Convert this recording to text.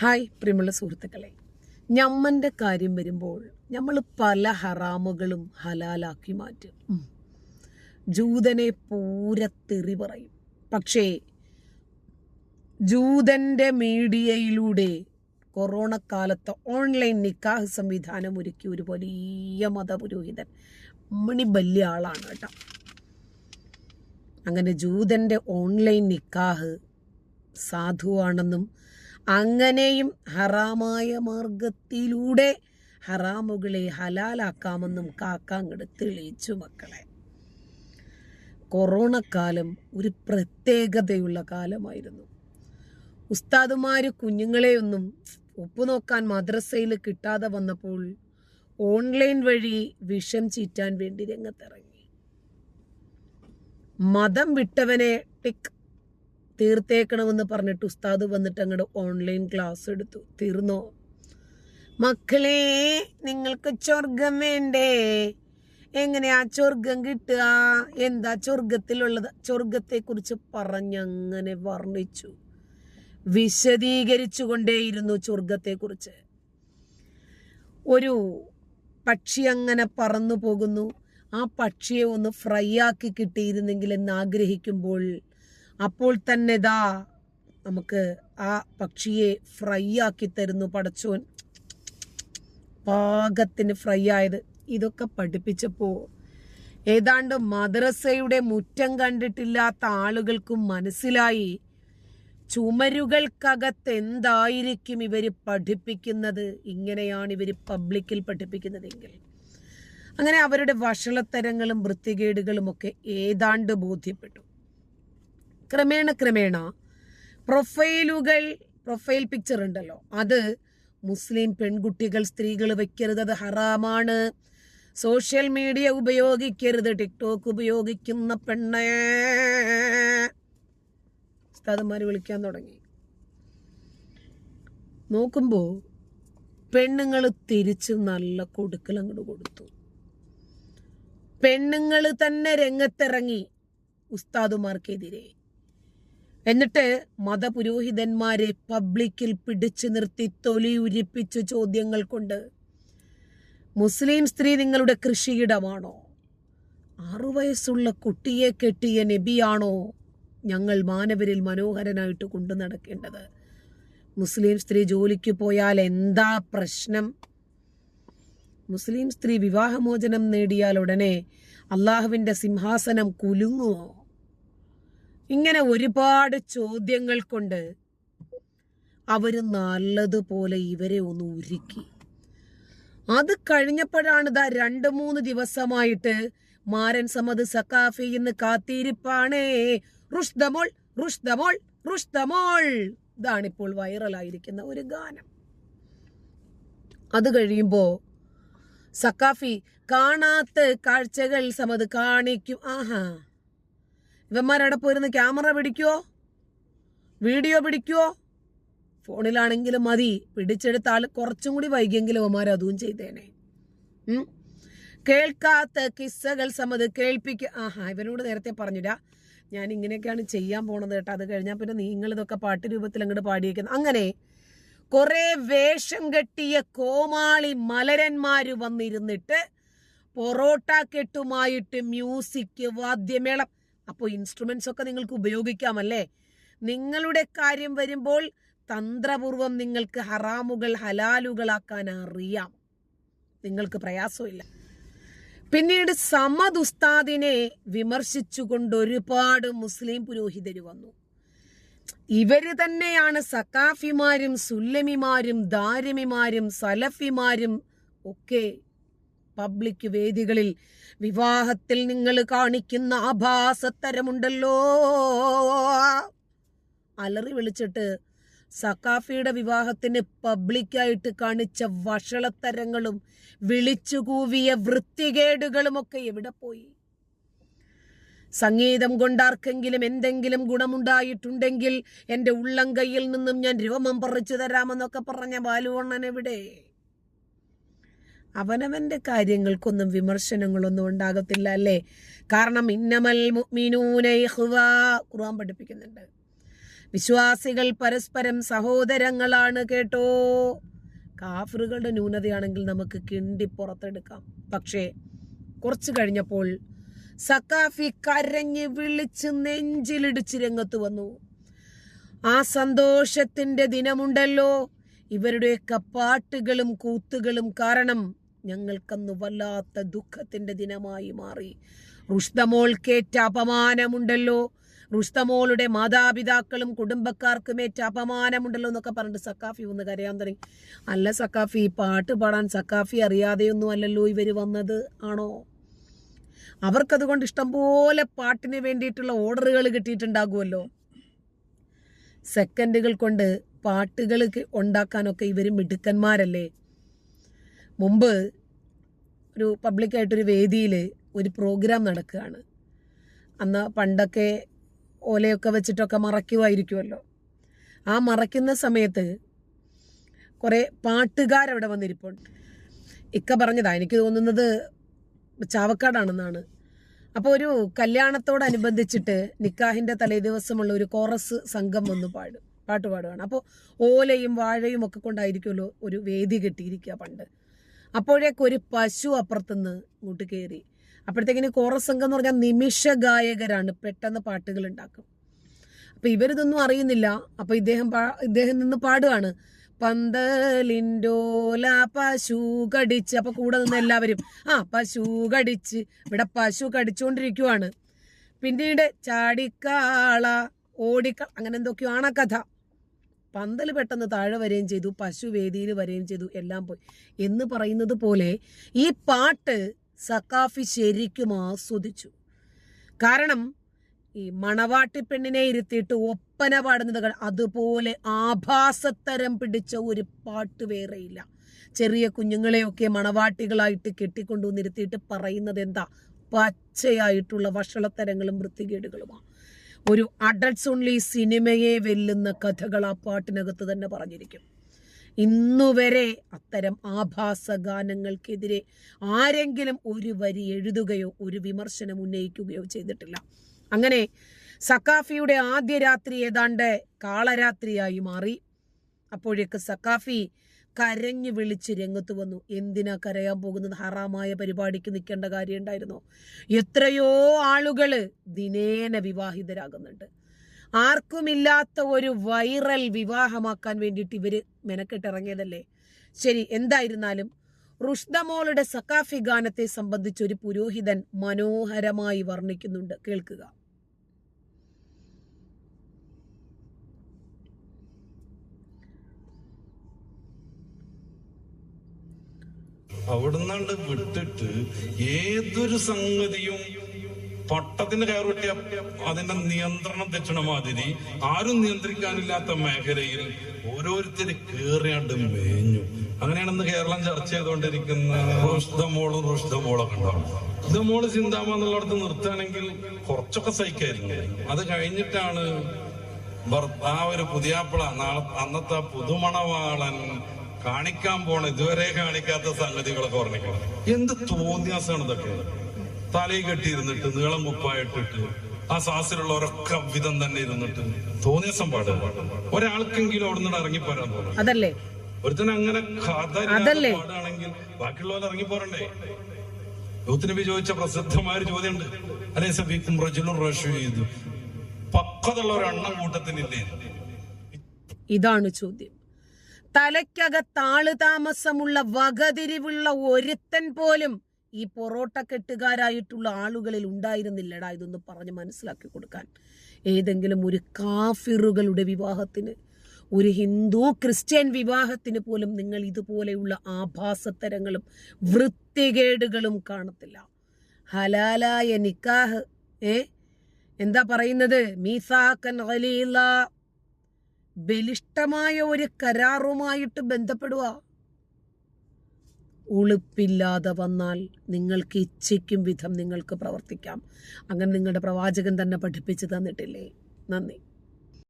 Hi പ്രിയമുള്ള സുഹൃത്തുക്കളെ. ഞമ്മന്റെ കാര്യം വരുമ്പോൾ നമ്മൾ പല ഹറാമുകളും ഹലാലാക്കി മാറ്റും. ജൂതനെ പൂരത്തെറി പറയും. പക്ഷേ ജൂതന്റെ മീഡിയയിലൂടെ കൊറോണ കാലത്ത് ഓൺലൈൻ നിക്കാഹ് സംവിധാനം ഒരുക്കി ഒരു വലിയ മതപുരോഹിതൻ. മണി വലിയ ആളാണ് കേട്ടോ. അങ്ങനെ ജൂതന്റെ ഓൺലൈൻ നിക്കാഹ് സാധുവാണെന്നും അങ്ങനെയും ഹറാമായ മാർഗത്തിലൂടെ ഹറാമുകളെ ഹലാലാക്കാമെന്നും കാക്കാങ്ങട് തെളിയിച്ചു മക്കളെ. കൊറോണ കാലം ഒരു പ്രത്യേകതയുള്ള കാലമായിരുന്നു. ഉസ്താദുമാർ കുഞ്ഞുങ്ങളെയൊന്നും ഒപ്പുനോക്കാൻ മദ്രസയിൽ കിട്ടാതെ വന്നപ്പോൾ ഓൺലൈൻ വഴി വിഷം ചീറ്റാൻ വേണ്ടി രംഗത്തിറങ്ങി. മതം വിട്ടവനെ ടിക് തീർത്തേക്കണമെന്ന് പറഞ്ഞിട്ട് ഉസ്താദ് വന്നിട്ട് അങ്ങോട്ട് ഓൺലൈൻ ക്ലാസ് എടുത്തു. തീർന്നോ? മക്കളെ നിങ്ങൾക്ക് സ്വർഗം വേണ്ടേ? എങ്ങനെയാ സ്വർഗം കിട്ടുക? എന്താ സ്വർഗത്തിലുള്ളത് സ്വർഗത്തെ കുറിച്ച് പറഞ്ഞങ്ങനെ വർണിച്ചു. വിശദീകരിച്ചു കൊണ്ടേയിരുന്നു സ്വർഗത്തെക്കുറിച്ച് ഒരു പക്ഷി അങ്ങനെ പറന്നു പോകുന്നു. ആ പക്ഷിയെ ഒന്ന് ഫ്രൈ ആക്കി കിട്ടിയിരുന്നെങ്കിൽ എന്ന് ആഗ്രഹിക്കുമ്പോൾ അപ്പോൾ തന്നെ ദാ നമുക്ക് ആ പക്ഷിയെ ഫ്രൈ ആക്കി തരുന്നു പടച്ചോൻ. പാകത്തിന് ഫ്രൈ ആയത്. ഇതൊക്കെ പഠിപ്പിച്ചപ്പോൾ ഏതാണ്ട് മദ്രസയുടെ മുറ്റം കണ്ടിട്ടില്ലാത്ത ആളുകൾക്കും മനസ്സിലായി. ചുമരുകൾക്കകത്ത് എന്തായിരിക്കും ഇവർ പഠിപ്പിക്കുന്നത്? ഇങ്ങനെയാണ് ഇവർ പബ്ലിക്കിൽ പഠിപ്പിക്കുന്നതെങ്കിൽ. അങ്ങനെ അവരുടെ വഷളത്തരങ്ങളും വൃത്തികേടുകളും ഒക്കെ ഏതാണ്ട് ബോധ്യപ്പെട്ടു. ക്രമേണ ക്രമേണ പ്രൊഫൈലുകൾ പ്രൊഫൈൽ പിക്ചർ ഉണ്ടല്ലോ. അത് മുസ്ലിം പെൺകുട്ടികൾ സ്ത്രീകൾ വെക്കരുത് അത് ഹറാമാണ്. സോഷ്യൽ മീഡിയ ഉപയോഗിക്കരുത് ടിക്ടോക്ക് ഉപയോഗിക്കുന്ന പെണ്ണേ. ഉസ്താദന്മാർ വിളിക്കാൻ തുടങ്ങി. നോക്കുമ്പോൾ പെണ്ണുങ്ങൾ തിരിച്ച് നല്ല കൊടുക്കൽ അങ്ങോട്ട് കൊടുത്തു. പെണ്ണുങ്ങൾ തന്നെ രംഗത്തിറങ്ങി ഉസ്താദുമാർക്കെതിരെ. എന്നിട്ട് മതപുരോഹിതന്മാരെ പബ്ലിക്കിൽ പിടിച്ചു നിർത്തി തൊലി ഉരിപ്പിച്ചു ചോദ്യങ്ങൾ കൊണ്ട് മുസ്ലിം സ്ത്രീ നിങ്ങളുടെ കൃഷിയിടമാണോ? ആറു വയസ്സുള്ള കുട്ടിയെ കെട്ടിയ നബിയാണോ ഞങ്ങൾ മാനവരിൽ മനോഹരനായിട്ട് കൊണ്ടു നടക്കേണ്ടത്? മുസ്ലിം സ്ത്രീ ജോലിക്ക് പോയാൽ എന്താ പ്രശ്നം? മുസ്ലിം സ്ത്രീ വിവാഹമോചനം നേടിയാൽ ഉടനെ അള്ളാഹുവിന്റെ സിംഹാസനം കുലുങ്ങുമോ? ഇങ്ങനെ ഒരുപാട് ചോദ്യങ്ങൾ കൊണ്ട് അവർ നല്ലതുപോലെ ഇവരെ ഒന്ന് ഉരുക്കി. അത് കഴിഞ്ഞപ്പോഴാണ് ഇതാ രണ്ട് മൂന്ന് ദിവസമായിട്ട് മാരൻ സമത് സക്കാഫി എന്ന് കാത്തിരിപ്പാണേ. റുഷ്ദമോൾ റുഷ്ദമോൾ റുഷ്ദമോൾ. ഇതാണിപ്പോൾ വൈറലായിരിക്കുന്ന ഒരു ഗാനം. അത് കഴിയുമ്പോ സക്കാഫി കാണാത്ത കാഴ്ചകൾ സമത് കാണിക്കും. ആഹാ. ഇവന്മാരവിടെ പോയിരുന്ന് ക്യാമറ പിടിക്കുവോ? വീഡിയോ പിടിക്കുവോ? ഫോണിലാണെങ്കിലും മതി. പിടിച്ചെടുത്താൽ കുറച്ചും കൂടി വൈകിയെങ്കിലും അവന്മാർ അതും ചെയ്തേനെ. കേൾക്കാത്ത കിസ്സകൾ സമത് കേൾപ്പിക്കുക ആഹാ ഇവനോട് നേരത്തെ പറഞ്ഞില്ല. ഞാൻ ഇങ്ങനെയൊക്കെയാണ് ചെയ്യാൻ പോണത് കേട്ടോ. അത് കഴിഞ്ഞാൽ പിന്നെ നിങ്ങൾ ഇതൊക്കെ പാട്ട് രൂപത്തിൽ അങ്ങോട്ട് പാടിയേക്കുന്നത് അങ്ങനെ കുറെ വേഷം കെട്ടിയ കോമാളി മലരന്മാര് വന്നിരുന്നിട്ട് പൊറോട്ട കെട്ടുമായിട്ട് മ്യൂസിക് വാദ്യമേളം അപ്പോൾ ഇൻസ്ട്രുമെന്റ്സ് ഒക്കെ നിങ്ങൾക്ക് ഉപയോഗിക്കാമല്ലേ? നിങ്ങളുടെ കാര്യം വരുമ്പോൾ തന്ത്രപൂർവം നിങ്ങൾക്ക് ഹറാമുകൾ ഹലാലുകളാക്കാൻ അറിയാം. നിങ്ങൾക്ക് പ്രയാസമില്ല. പിന്നീട് സമദ് ഉസ്താദിനെ വിമർശിച്ചുകൊണ്ട് ഒരുപാട് മുസ്ലിം പുരോഹിതർ വന്നു. ഇവർ തന്നെയാണ് സക്കാഫിമാരും സുല്ലമിമാരും ദാരമിമാരും സലഫിമാരും ഒക്കെ പബ്ലിക് വേദികളിൽ വിവാഹത്തിൽ നിങ്ങൾ കാണിക്കുന്ന ആഭാസത്തരമുണ്ടല്ലോ. അലറി വിളിച്ചിട്ട് സക്കാഫിയുടെ വിവാഹത്തിന് പബ്ലിക്കായിട്ട് കാണിച്ച വഷളത്തരങ്ങളും വിളിച്ചുകൂവിയ വൃത്തികേടുകളുമൊക്കെ എവിടെ പോയി? സംഗീതം കൊണ്ടാർക്കെങ്കിലും എന്തെങ്കിലും ഗുണമുണ്ടായിട്ടുണ്ടെങ്കിൽ എന്റെ ഉള്ളം കയ്യിൽ നിന്നും ഞാൻ രോമം പറിച്ചു തരാമെന്നൊക്കെ പറഞ്ഞ ബാലുവണ്ണൻ എവിടെ? അവനവന്റെ കാര്യങ്ങൾക്കൊന്നും വിമർശനങ്ങളൊന്നും ഉണ്ടാകത്തില്ല അല്ലേ? കാരണം ഇന്നമൽ ഖുർആൻ പഠിപ്പിക്കുന്നുണ്ട്. വിശ്വാസികൾ പരസ്പരം സഹോദരങ്ങളാണ് കേട്ടോ. കാഫറുകളുടെ ന്യൂനതയാണെങ്കിൽ നമുക്ക് കിണ്ടി പുറത്തെടുക്കാം. പക്ഷേ കുറച്ച് കഴിഞ്ഞപ്പോൾ സക്കാഫി കരഞ്ഞ് വിളിച്ച് നെഞ്ചിലിടിച്ച് രംഗത്ത് വന്നു. ആ സന്തോഷത്തിന്റെ ദിനമുണ്ടല്ലോ. ഇവരുടെയൊക്കെ പാട്ടുകളും കൂത്തുകളും കാരണം ഞങ്ങൾക്കന്ന് വല്ലാത്ത ദുഃഖത്തിന്റെ ദിനമായി മാറി. റുഷ്തമോൾക്കേറ്റ അപമാനമുണ്ടല്ലോ. റുഷ്തമോളുടെ മാതാപിതാക്കളും കുടുംബക്കാർക്കുമേറ്റ അപമാനമുണ്ടല്ലോ എന്നൊക്കെ പറഞ്ഞിട്ട് സക്കാഫി ഒന്ന് കരയാൻ തുടങ്ങി. അല്ല സക്കാഫി പാട്ട് പാടാൻ സക്കാഫി അറിയാതെയൊന്നും അല്ലല്ലോ ഇവർ വന്നത്? ആണോ? അവർക്കതുകൊണ്ട് ഇഷ്ടംപോലെ പാട്ടിന് വേണ്ടിയിട്ടുള്ള ഓർഡറുകൾ കിട്ടിയിട്ടുണ്ടാകുമല്ലോ. സെക്കൻഡുകൾ കൊണ്ട് പാട്ടുകൾ ഉണ്ടാക്കാനൊക്കെ ഇവർ മിടുക്കന്മാരല്ലേ? മുമ്പ് ഒരു പബ്ലിക്കായിട്ടൊരു വേദിയിൽ ഒരു പ്രോഗ്രാം നടക്കുകയാണ്. അന്ന് പണ്ടൊക്കെ ഓലയൊക്കെ വെച്ചിട്ടൊക്കെ മറയ്ക്കുമായിരിക്കുമല്ലോ ആ മറയ്ക്കുന്ന സമയത്ത് കുറേ പാട്ടുകാരവിടെ വന്നിരിപ്പുണ്ട്. ഇക്ക പറഞ്ഞതാ എനിക്ക് തോന്നുന്നത് ചാവക്കാടാണെന്നാണ്. അപ്പോൾ ഒരു കല്യാണത്തോടനുബന്ധിച്ചിട്ട് നിക്കാഹിന്റെ തലേദിവസമുള്ള ഒരു കോറസ് സംഘം വന്ന് പാടും പാട്ട് പാടുകയാണ് അപ്പോൾ ഓലയും വാഴയും ഒക്കെ കൊണ്ടായിരിക്കുമല്ലോ ഒരു വേദി കെട്ടിയിരിക്കുക പണ്ട്. അപ്പോഴേക്ക് ഒരു പശു അപ്പുറത്തുനിന്ന് ഇങ്ങോട്ട് കയറി അപ്പോഴത്തേക്കിന് കോറസ് എന്ന് പറഞ്ഞാൽ നിമിഷ ഗായകരാണ് പെട്ടെന്ന് പാട്ടുകൾ ഉണ്ടാക്കും. അപ്പം ഇവരിതൊന്നും അറിയുന്നില്ല. അപ്പം ഇദ്ദേഹം ഇദ്ദേഹം നിന്ന് പാടുകയാണ് പന്തലിൻഡോല പശു കടിച്ച് അപ്പം കൂടെ നിന്ന് എല്ലാവരും ആ പശു കടിച്ച് ഇവിടെ പശു കടിച്ചുകൊണ്ടിരിക്കുവാണ് പിന്നീട് ചാടിക്കാള ഓടിക്ക അങ്ങനെ എന്തൊക്കെയോ ആണ് ആ കഥ. പന്തൽ പെട്ടെന്ന് താഴെ വരികയും ചെയ്തു പശു വേദിയിൽ വരികയും ചെയ്തു എല്ലാം പോയി. എന്ന് പറയുന്നത് പോലെ ഈ പാട്ട് സക്കാഫി ശരിക്കും ആസ്വദിച്ചു. കാരണം ഈ മണവാട്ടി പെണ്ണിനെ ഇരുത്തിയിട്ട് ഒപ്പന പാടുന്നത് അതുപോലെ ആഭാസത്തരം പിടിച്ച ഒരു പാട്ട് വേറെയില്ല. ചെറിയ കുഞ്ഞുങ്ങളെയൊക്കെ മണവാട്ടികളായിട്ട് കെട്ടിക്കൊണ്ടുവന്നിരുത്തിയിട്ട് പറയുന്നത് എന്താ? പച്ചയായിട്ടുള്ള വഷളത്തരങ്ങളും വൃത്തികേടുകളുമാണ്. ഒരു അഡൾട്ട്സ് ഓൺലി സിനിമയെ വെല്ലുന്ന കഥകൾ ആ പാട്ടിനകത്ത് തന്നെ പറഞ്ഞിരിക്കും. ഇന്നുവരെ അത്തരം ആഭാസ ഗാനങ്ങൾക്കെതിരെ ആരെങ്കിലും ഒരു വരി എഴുതുകയോ ഒരു വിമർശനം ഉന്നയിക്കുകയോ ചെയ്തിട്ടില്ല. അങ്ങനെ സക്കാഫിയുടെ ആദ്യ രാത്രി ഏതാണ്ട് കാളരാത്രിയായി മാറി. അപ്പോഴേക്ക് സക്കാഫി കരഞ്ഞു വിളിച്ച് രംഗത്ത് വന്നു. എന്തിനാ കരയാൻ പോകുന്നത്? ഹറാമായ പരിപാടിക്ക് നിൽക്കേണ്ട കാര്യം ഉണ്ടായിരുന്നോ? എത്രയോ ആളുകൾ ദിനേന വിവാഹിതരാകുന്നുണ്ട്. ആർക്കുമില്ലാത്ത ഒരു വൈറൽ വിവാഹമാക്കാൻ വേണ്ടിയിട്ട് ഇവർ മെനക്കെട്ടിറങ്ങിയതല്ലേ? ശരി എന്തായിരുന്നാലും റുഷ്ദമോളുടെ സക്കാഫി ഗാനത്തെ സംബന്ധിച്ച് ഒരു പുരോഹിതൻ മനോഹരമായി വർണിക്കുന്നുണ്ട്. കേൾക്കുക. അവിടുന്നാണ്ട് വിട്ടിട്ട് ഏതൊരു സംഗതിയും പട്ടത്തിന് കയറുട്ടിയ അതിന്റെ നിയന്ത്രണം തെറ്റണ മാതിരി ആരും നിയന്ത്രിക്കാനില്ലാത്ത മേഖലയിൽ ഓരോരുത്തര് കേറിയാണ്ട് മേഞ്ഞു. അങ്ങനെയാണ് ഇന്ന് കേരളം ചർച്ച ചെയ്തുകൊണ്ടിരിക്കുന്ന റുഷ്ദമോളും റുഷ്ദമോളൊക്കെ ഉണ്ടാവും. ഇതമോൾ ചിന്താമ എന്നുള്ളിടത്ത് നിർത്തുകയാണെങ്കിൽ കുറച്ചൊക്കെ സഹിക്കായിരുന്നു അത് കഴിഞ്ഞിട്ടാണ് ഭർത്താവ് ഒരു പുതിയാപ്പിള നാളെ അന്നത്തെ പുതുമണവാളൻ കാണിക്കാൻ പോണ ഇതുവരെ കാണിക്കാത്ത സംഗതികളൊക്കെ ഓർമ്മിക്കണം. എന്ത് തോന്നിയാസാണ് ഇതൊക്കെ? തലയിൽ കെട്ടിയിരുന്നിട്ട് നീളം കുപ്പായിട്ടിട്ട് ആ സാസിലുള്ളവരൊക്കെ വിധം തന്നെ ഇരുന്നിട്ട്. തോന്നിയാസം പാടുക ഒരാൾക്കെങ്കിലും അവിടെ നിന്ന് ഇറങ്ങി പോരാൻ തോന്നും. അതല്ലേ? ഒരുത്തൻ അങ്ങനെ കഥ? പാടുകയാണെങ്കിൽ ബാക്കിയുള്ളവർ ഇറങ്ങി പോരണ്ടേ യൂത്ത് നബി ചോദിച്ച പ്രസിദ്ധമായ ഒരു ചോദ്യമുണ്ട്. അലേ സഫീഖും റജുലും റഷു ചെയ്തു പക്വതുള്ള ഒരു എണ്ണം കൂട്ടത്തിനില്ലേ? ഇതാണ് ചോദ്യം. തലയ്ക്കകത്താൾ താമസമുള്ള വകതിരിവുള്ള ഒരുത്തൻ പോലും ഈ പൊറോട്ട കെട്ടുകാരായിട്ടുള്ള ആളുകളിൽ ഉണ്ടായിരുന്നില്ലടാ ഇതൊന്ന് പറഞ്ഞ് മനസ്സിലാക്കി കൊടുക്കാൻ. ഏതെങ്കിലും ഒരു കാഫിറുകളുടെ വിവാഹത്തിന് ഒരു ഹിന്ദു ക്രിസ്ത്യൻ വിവാഹത്തിന് പോലും നിങ്ങൾ ഇതുപോലെയുള്ള ആഭാസത്തരങ്ങളും വൃത്തികേടുകളും കാണത്തില്ല. ഹലാലായ നിക്കാഹ് ഏ? എന്താ പറയുന്നത്? മീസാക്കൻ ബലിഷ്ടമായ ഒരു കരാറുമായിട്ട് ബന്ധപ്പെടുക. ഉളുപ്പില്ലാതെ വന്നാൽ നിങ്ങൾക്ക് ഇച്ഛിക്കും വിധം നിങ്ങൾക്ക് പ്രവർത്തിക്കാം. അങ്ങനെ നിങ്ങളുടെ പ്രവാചകൻ തന്നെ പഠിപ്പിച്ചു തന്നിട്ടില്ലേ? നന്ദി.